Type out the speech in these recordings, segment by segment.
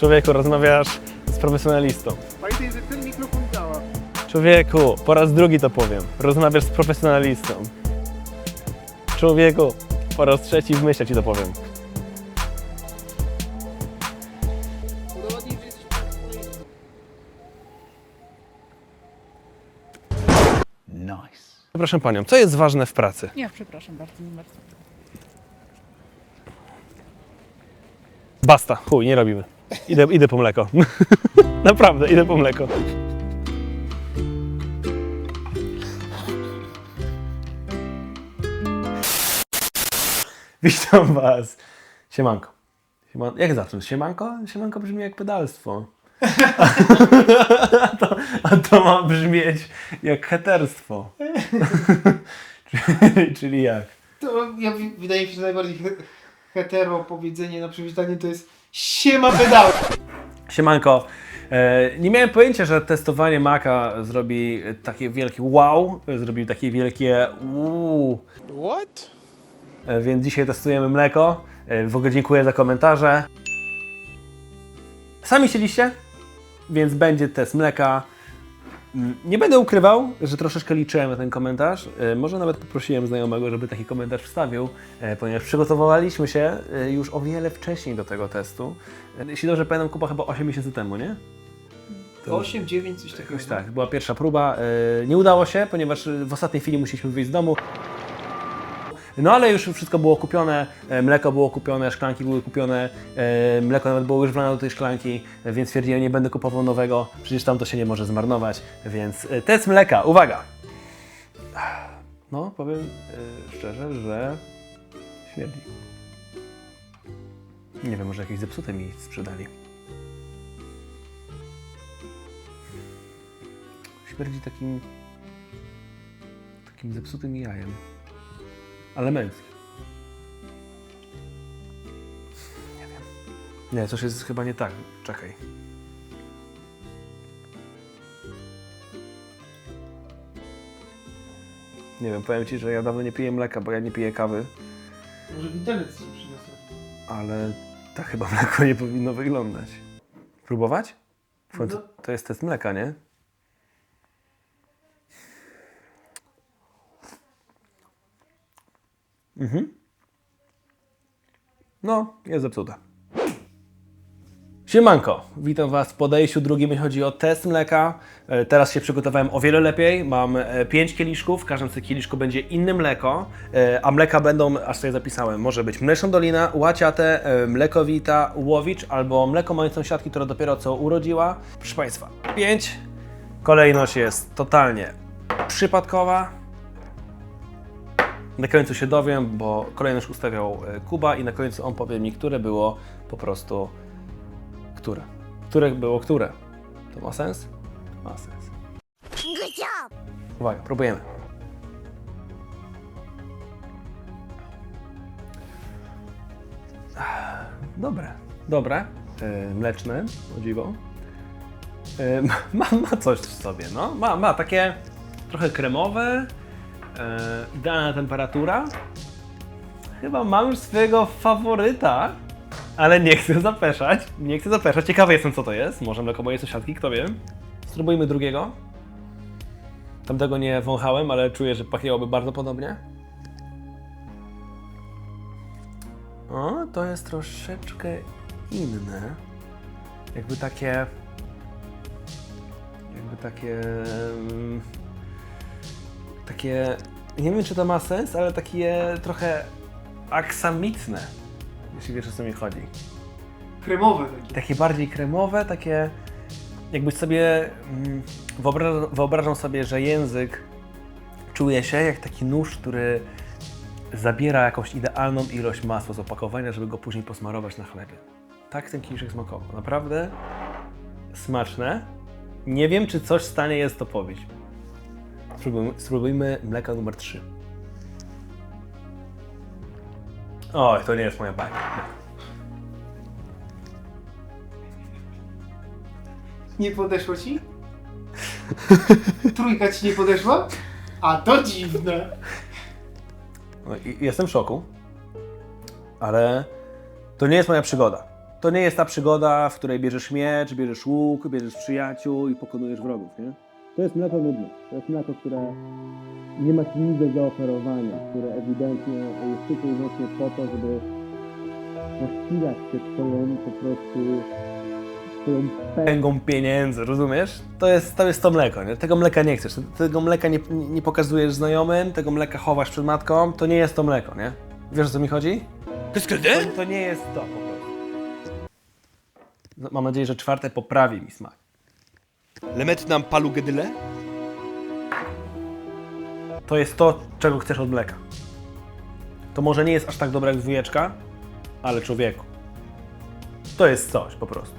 Człowieku, rozmawiasz z profesjonalistą. Pamiętaj, że ten mikrofon działa. Człowieku, po raz drugi to powiem. Rozmawiasz z profesjonalistą. Człowieku, po raz trzeci w myślach ci to powiem. Udowodnij, że jesteś profesjonalistą. Proszę panią, co jest ważne w pracy? Nie, przepraszam bardzo, numer. Basta, chuj, nie robimy. Idę, idę po mleko. Naprawdę, idę po mleko. Witam was. Siemanko. Sieman... Jak zacząć? Siemanko? Siemanko brzmi jak pedalstwo. a, to, a to ma brzmieć jak heterstwo. czyli, czyli jak? To ja, wydaje mi się, że najbardziej he- hetero powiedzenie na przywitanie to jest siema pedał. Siemanko. E, Nie miałem pojęcia, że testowanie Maca zrobi takie wielkie wow, zrobi takie wielkie uuu. What? E, Więc dzisiaj testujemy mleko. E, W ogóle dziękuję za komentarze. Sami chcieliście, więc będzie test mleka. Nie będę ukrywał, że troszeczkę liczyłem na ten komentarz. E, Może nawet poprosiłem znajomego, żeby taki komentarz wstawił, e, ponieważ przygotowywaliśmy się e, już o wiele wcześniej do tego testu. Jeśli dobrze pamiętam, Kuba chyba 8 miesięcy temu, nie? To- 8, 9, coś takiego. Jakoś tak, była pierwsza próba. Nie udało się, ponieważ w ostatniej chwili musieliśmy wyjść z domu. No ale już wszystko było kupione, e, mleko było kupione, szklanki były kupione, e, mleko nawet było już wlane do tej szklanki, więc stwierdziłem, nie będę kupował nowego, przecież tam to się nie może zmarnować, więc e, test mleka, uwaga! No, powiem szczerze, że śmierdzi. Nie wiem, może jakieś zepsute mi sprzedali. Śmierdzi takim takim zepsutym jajem. Ale męskim. Nie wiem. Nie, coś jest chyba nie tak. Czekaj. Nie wiem, powiem Ci, że ja dawno nie piję mleka, bo ja nie piję kawy, Może widelec ci przyniosłem. ale tak chyba mleko nie powinno wyglądać. Próbować? W końcu No. to jest test mleka, nie? Mhm. No, jest zepsute. Siemanko, witam Was w podejściu drugim, jeśli chodzi o test mleka. E, Teraz się przygotowałem o wiele lepiej. Mam 5 kieliszków, w każdym z tych kieliszków będzie inne mleko, e, a mleka będą, aż sobie zapisałem, może być Mleczna Dolina, Łaciate, e, Mlekowita, Łowicz albo mleko mojej sąsiadki, która dopiero co urodziła. Proszę Państwa, 5. Kolejność jest totalnie przypadkowa. Na końcu się dowiem, bo kolejność ustawiał e, Kuba i na końcu on powie mi, które było po prostu które. Które było które. To ma sens? Ma sens. Uwaga, próbujemy. Dobre, dobre. E, mleczne, o dziwo. E, ma, ma coś w sobie, no. Ma, ma takie trochę kremowe, idealna temperatura. Chyba mam już swojego faworyta, ale nie chcę zapeszać. Nie chcę zapeszać. Ciekawy jestem, co to jest. Może mleko mojej sąsiadki, kto wie. Spróbujmy drugiego. Tamtego nie wąchałem, ale czuję, że pachniałoby bardzo podobnie. O, to jest troszeczkę inne. Jakby takie. Jakby takie. Takie. Nie wiem, czy to ma sens, ale takie trochę aksamitne. Jeśli wiesz, o co mi chodzi. Kremowe takie. Takie bardziej kremowe, takie. Jakbyś sobie. mm, Wyobrażam, wyobrażam sobie, że język czuje się jak taki nóż, który zabiera jakąś idealną ilość masła z opakowania, żeby go później posmarować na chlebie. Tak ten kieliszek smakował. Naprawdę smaczne. Nie wiem, czy coś w stanie jest to powiedzieć. Spróbujmy, spróbujmy mleka numer 3. Oj, to nie jest moja bajka. Nie podeszło ci? Trójka ci nie podeszła? A to dziwne. No, i- jestem w szoku, ale to nie jest moja przygoda. To nie jest ta przygoda, w której bierzesz miecz, bierzesz łuk, bierzesz przyjaciół i pokonujesz wrogów, nie? To jest mleko nudne. To jest mleko, które nie ma ci nic do zaoferowania, które ewidentnie jest tylko i wyłącznie po to, żeby posilać się twoją po prostu twoją pęgą pieniędzy, rozumiesz? To jest, to jest to mleko, nie? Tego mleka nie chcesz, tego mleka nie, nie pokazujesz znajomym, tego mleka chowasz przed matką, to nie jest to mleko, nie? Wiesz o co mi chodzi? To, to nie jest to po prostu. No, Mam nadzieję, że czwarte poprawi mi smak. Lemet nam palu gedyle? To jest to, czego chcesz od mleka. To może nie jest aż tak dobre jak dwójeczka, ale człowieku. To jest coś po prostu.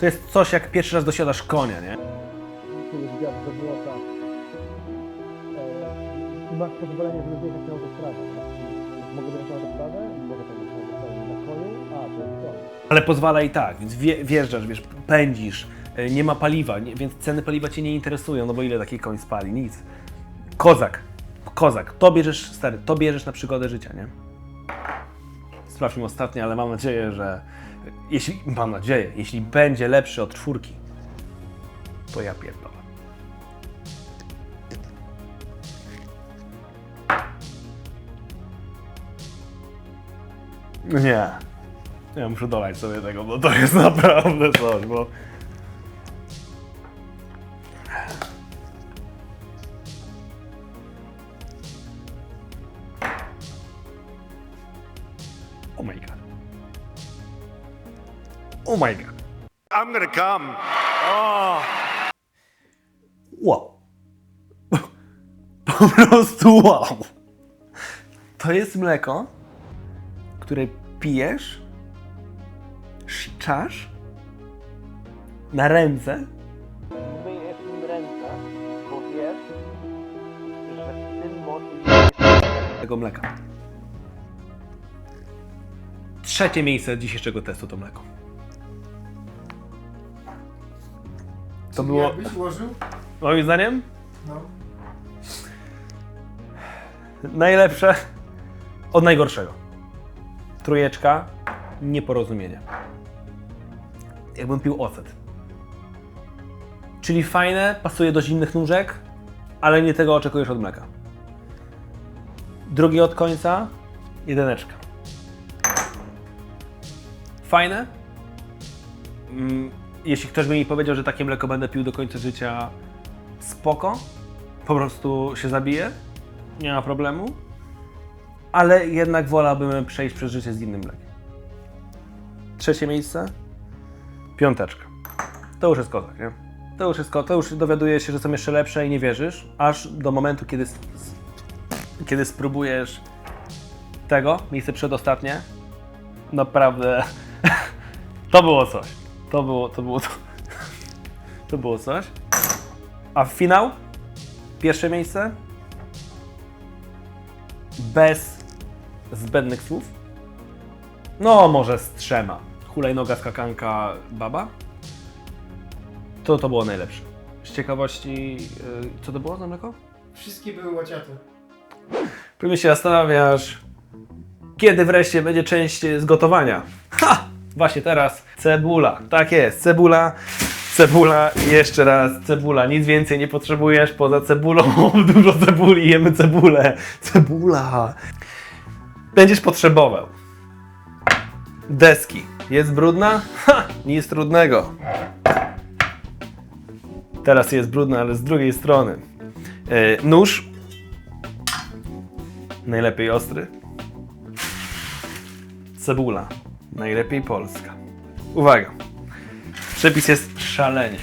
To jest coś, jak pierwszy raz dosiadasz konia, nie? Masz pozwolenie, żeby wjechać na autostradę. Mogę wjechać na autostradę? Mogę to na koniu? A, to jest to. Ale pozwala i tak, więc wje, wjeżdżasz, wiesz, pędzisz, nie ma paliwa, nie, więc ceny paliwa Cię nie interesują, no bo ile taki koń spali? Nic. Kozak. Kozak. To bierzesz, stary, to bierzesz na przygodę życia, nie? Sprawdźmy ostatnie, ale mam nadzieję, że jeśli, mam nadzieję, jeśli będzie lepszy od czwórki, to ja pierdolę. Nie. Ja muszę dolać sobie tego, bo to jest naprawdę coś, bo... Oh my god. Oh my god. I'm gonna come. Wow. Po prostu wow. To jest mleko, które pijesz, szczasz na ręce. Myjesz nim ręce, bo wiesz, że w tym mocy tego mleka. Trzecie miejsce dzisiejszego testu to mleko. To było, Jakbyś ułożył? moim zdaniem, No. Najlepsze od najgorszego. Trójeczka, nieporozumienie. Jakbym pił ocet. Czyli fajne, pasuje do zimnych nóżek, ale nie tego oczekujesz od mleka. Drugi od końca, jedyneczka. Fajne. Mm, Jeśli ktoś by mi powiedział, że takie mleko będę pił do końca życia, spoko. Po prostu się zabiję nie ma problemu, ale jednak wolałbym przejść przez życie z innym mlekiem. Trzecie miejsce, piąteczka. To już jest kozak, nie? To już jest ko- to już dowiadujesz się, że są jeszcze lepsze i nie wierzysz, aż do momentu, kiedy, kiedy spróbujesz tego, miejsce przedostatnie, naprawdę to było coś. To było, to było to. To było coś. A w finał? Pierwsze miejsce? bez zbędnych słów. No, może z trzema. Hulajnoga, skakanka, baba. To to było najlepsze. Z ciekawości, yy, co to było za mleko? Wszystkie były łaciate. Pewnie się zastanawiasz, kiedy wreszcie będzie część z gotowania. Ha! Właśnie teraz cebula. Tak jest, cebula. Cebula, jeszcze raz cebula. Nic więcej nie potrzebujesz poza cebulą. Dużo cebuli, jemy cebulę. Cebula. Będziesz potrzebował deski. Jest brudna? Ha! Nic trudnego. Teraz jest brudna, ale z drugiej strony. Yy, nóż. Najlepiej ostry. Cebula. Najlepiej polska. Uwaga. Przepis jest szalenie.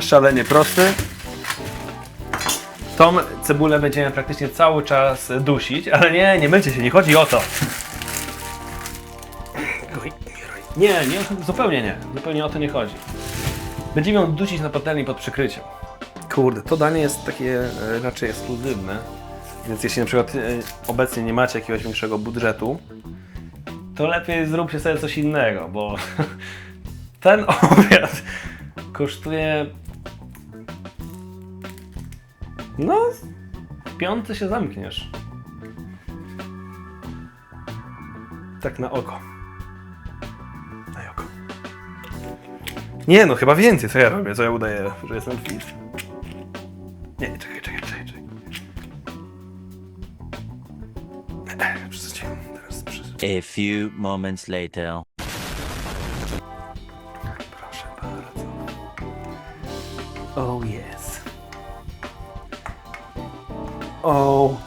Szalenie prosty. Tą cebulę będziemy praktycznie cały czas dusić, ale nie, nie mycie się, nie chodzi o to. Nie, nie, zupełnie nie. Zupełnie o to nie chodzi. Będziemy ją dusić na patelni pod przykryciem. Kurde, to danie jest takie e, raczej ekskluzywne. Więc jeśli na przykład e, obecnie nie macie jakiegoś większego budżetu, to lepiej zróbcie sobie coś innego, bo ten obiad kosztuje. No, w piąty się zamkniesz. Tak na oko. Nie no, chyba więcej. Co ja robię? Co ja udaję, że jestem fit? Nie, czekaj. A few moments later. Proszę bardzo. Oh yes. Oh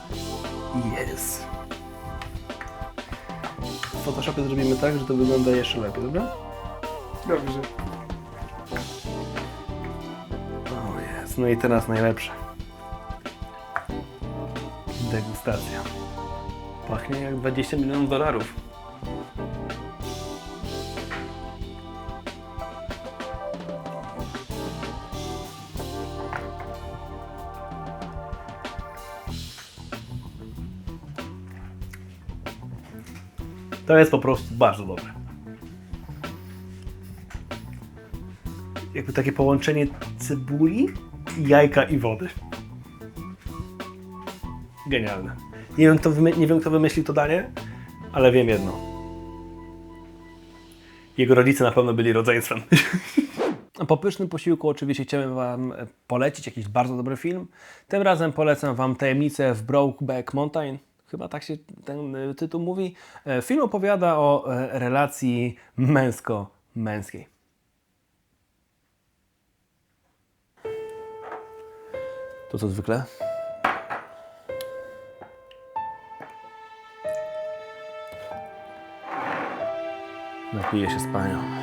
yes. W Photoshopie zrobimy tak, że to wygląda jeszcze lepiej, dobra? Dobrze. Oh yes. No i teraz najlepsze. Degustacja. Pachnie jak 20 milionów dolarów. To jest po prostu bardzo dobre. Jakby takie połączenie cebuli, jajka i wody. Genialne. Nie wiem, kto nie wiem, kto wymyślił to danie, ale wiem jedno. Jego rodzice na pewno byli rodzeństwem. Po pysznym posiłku oczywiście chciałem Wam e, polecić jakiś bardzo dobry film. Tym razem polecam Wam Tajemnicę w Brokeback Mountain. Chyba tak się ten e, tytuł mówi. E, Film opowiada o relacji męsko-męskiej. To co zwykle? Napiję się z panią.